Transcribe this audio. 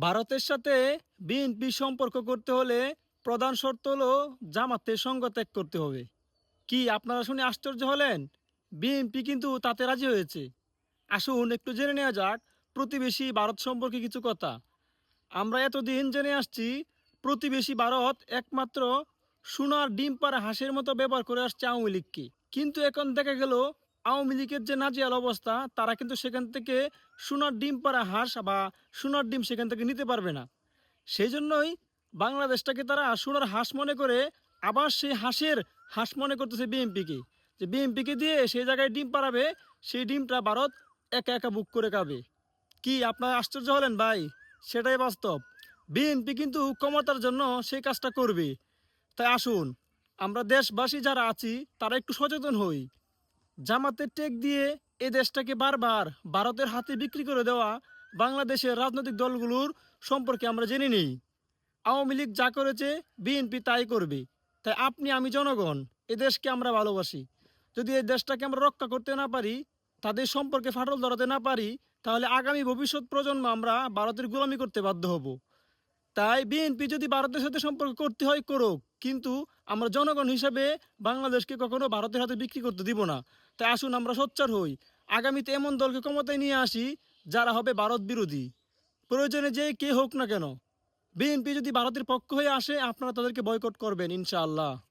ভারতের সাথে বিএনপি সম্পর্ক করতে হলে প্রধান শর্ত হলো জামাতের সঙ্গ ত্যাগ করতে হবে। কি আপনারা শুনে আশ্চর্য হলেন? বিএনপি কিন্তু তাতে রাজি হয়েছে। আসুন একটু জেনে নেওয়া যাক প্রতিবেশী ভারত সম্পর্কে কিছু কথা। আমরা এতদিন জেনে আসছি প্রতিবেশী ভারত একমাত্র সোনার ডিম পাড়া হাঁসের মতো ব্যবহার করে আসছে আওয়ামী লীগকে। কিন্তু এখন দেখা গেল আওয়ামী লীগের যে নাজিয়াল অবস্থা, তারা কিন্তু সেখান থেকে সোনার ডিম পাড়া হাঁস বা সোনার ডিম সেখান থেকে নিতে পারবে না। সেই জন্যই বাংলাদেশটাকে তারা সোনার হাঁস মনে করে আবার সেই হাঁসের হাঁস মনে করতেছে বিএমপিকে যে বিএমপিকে দিয়ে সেই জায়গায় ডিম পাড়াবে, সেই ডিমটা ভারত একা একা বুক করে খাবে। কি আপনার আশ্চর্য হলেন ভাই? সেটাই বাস্তব। বিএনপি কিন্তু ক্ষমতার জন্য সেই কাজটা করবে। তাই আসুন, আমরা দেশবাসী যারা আছি, তারা একটু সচেতন হই। জামাতের টেক দিয়ে এ দেশটাকে বারবার ভারতের হাতে বিক্রি করে দেওয়া বাংলাদেশের রাজনৈতিক দলগুলোর সম্পর্কে আমরা জেনে নিই। আওয়ামী লীগ যা করেছে, বিএনপি তাই করবে। তাই আপনি, আমি জনগণ, এ দেশকে আমরা ভালোবাসি। যদি এই দেশটাকে আমরা রক্ষা করতে না পারি, তাদের সম্পর্কে ফাটল ধরাতে না পারি, তাহলে আগামী ভবিষ্যৎ প্রজন্ম আমরা ভারতের গোলামি করতে বাধ্য হব। তাই বিএনপি যদি ভারতের সাথে সম্পর্ক করতে হয়, করুক। কিন্তু আমরা জনগণ হিসাবে বাংলাদেশকে কখনো ভারতের হাতে বিক্রি করতে দিব না। তাই আসুন আমরা সোচ্চার হই। আগামীতে এমন দলকে ক্ষমতায় নিয়ে আসি, যারা হবে ভারত বিরোধী। প্রয়োজনে যে কে হোক না কেন। বিএনপি যদি ভারতের পক্ষ হয়ে আসে, আপনারা তাদেরকে বয়কট করবেন, ইনশাআল্লাহ।